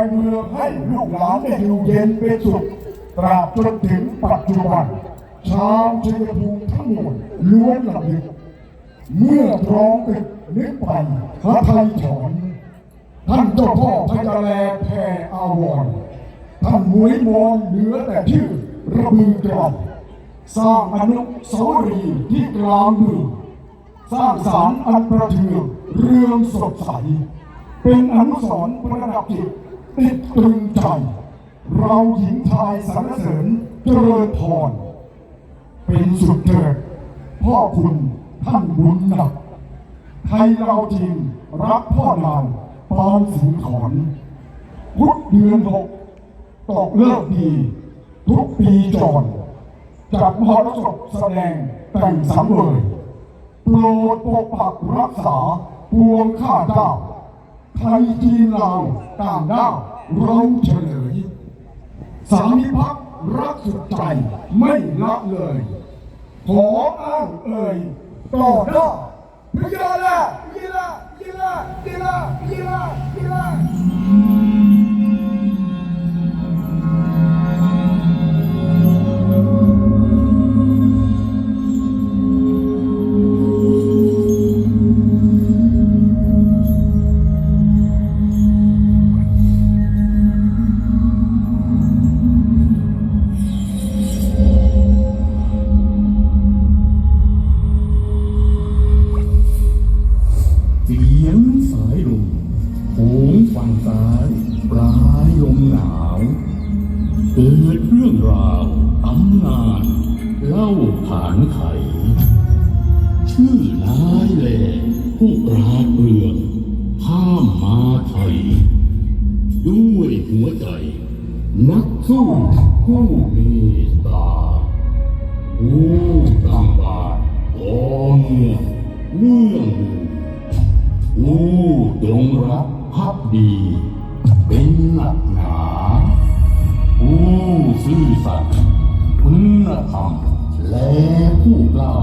งเมืองให้ลูกหลานได้อยู่เย็นเป็นสุขตราบจนถึงปัจจุบันชาวชัยภูมิทั้งหมดล้วนลำลึกเมื่อร้องติดนึกไปพระไทยถอนท่านเจ้าพ่อพญาแลแพ่อาวรท่านมวยมองเหลือแต่ชื่อระบือกรอบสร้างอนุสาวรีย์ที่กลางเมืองสร้างสารอันประเทืองเรื่องสดใส เป็นอนุสรณ์ประดับจิต ติดตรึงใจ เราหญิงชายสรรเสริญเจริญพร เป็นสุดเถิด พ่อคุณท่านบุญหนักไทยเราจริงรักพ่อนานปานสิงขอนพุธเดือนหกตกเลิกดี ทุกปีจรจัดมหรสพแสดงแต่งสังเวยโปรดปกปักรักษาปวงข้าเจ้า ไทยจีนเราต่างด้าวเราเฉลย สามิภักรักสุดใจไม่ละเลย ขออ้างเอ่ยต่อหน้าพยาละยีละยีละยีละยีละยีละ ซ้ายปลายลมหนาวเกิดเรื่องราวตำนานเล่าผานไข ชื่อนายแหล่ผู้ปราเปรื่องข้ามมาไทย ด้วยหัวใจ นักสู้ผู้เมตตาผู้ตั้งบาตรกองเมืองเรื่องหนึ่งผู้จงรัก ภักดี เป็นหลักหนาผู้ซื่อสัตย์คุณธรรมและผู้กล้า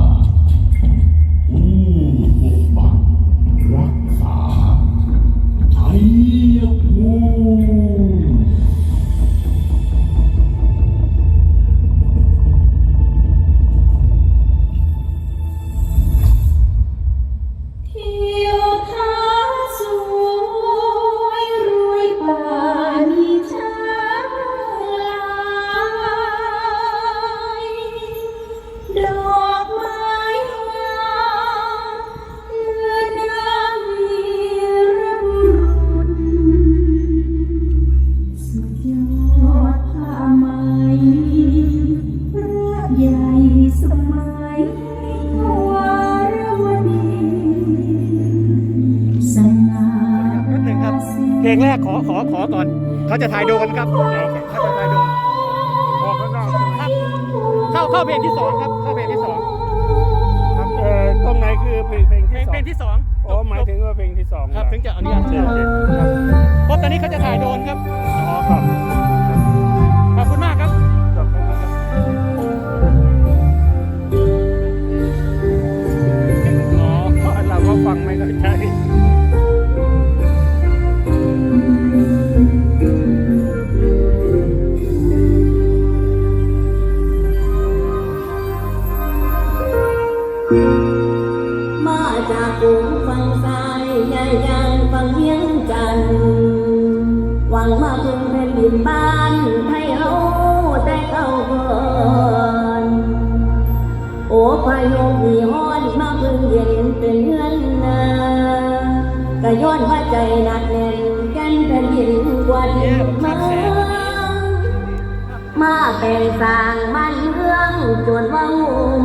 จะถ่ายโดนครับเขาจะถ่ายโดนออกข้างนอกครับเข้าเข้าเพลงที่สองครับเข้าเพลงที่สองครับเอ่อตรงไหนคือเพลงเพลงเพลที่งสองเพลงที่สองอ๋อหมายถึงว่าเพลงที่สองครับ ถึงจะอนุญาตโอเคโอเคครับเพราะตอนนี้เขาจะถ่ายโดนครับ อ๋อครับ มาพึ่งแผ่นดินบ้านให้เฮาแต่เก่าก่อนโอ้พายกมีฮ้อนมาพึ่งเย็นเป็นเงือนนาก็ย้อนว่าใจหนักแน่นกันแผ่นดินกว่าที่เมืองมาเป็นสร้างมันเมืองจนว่าหุ่ม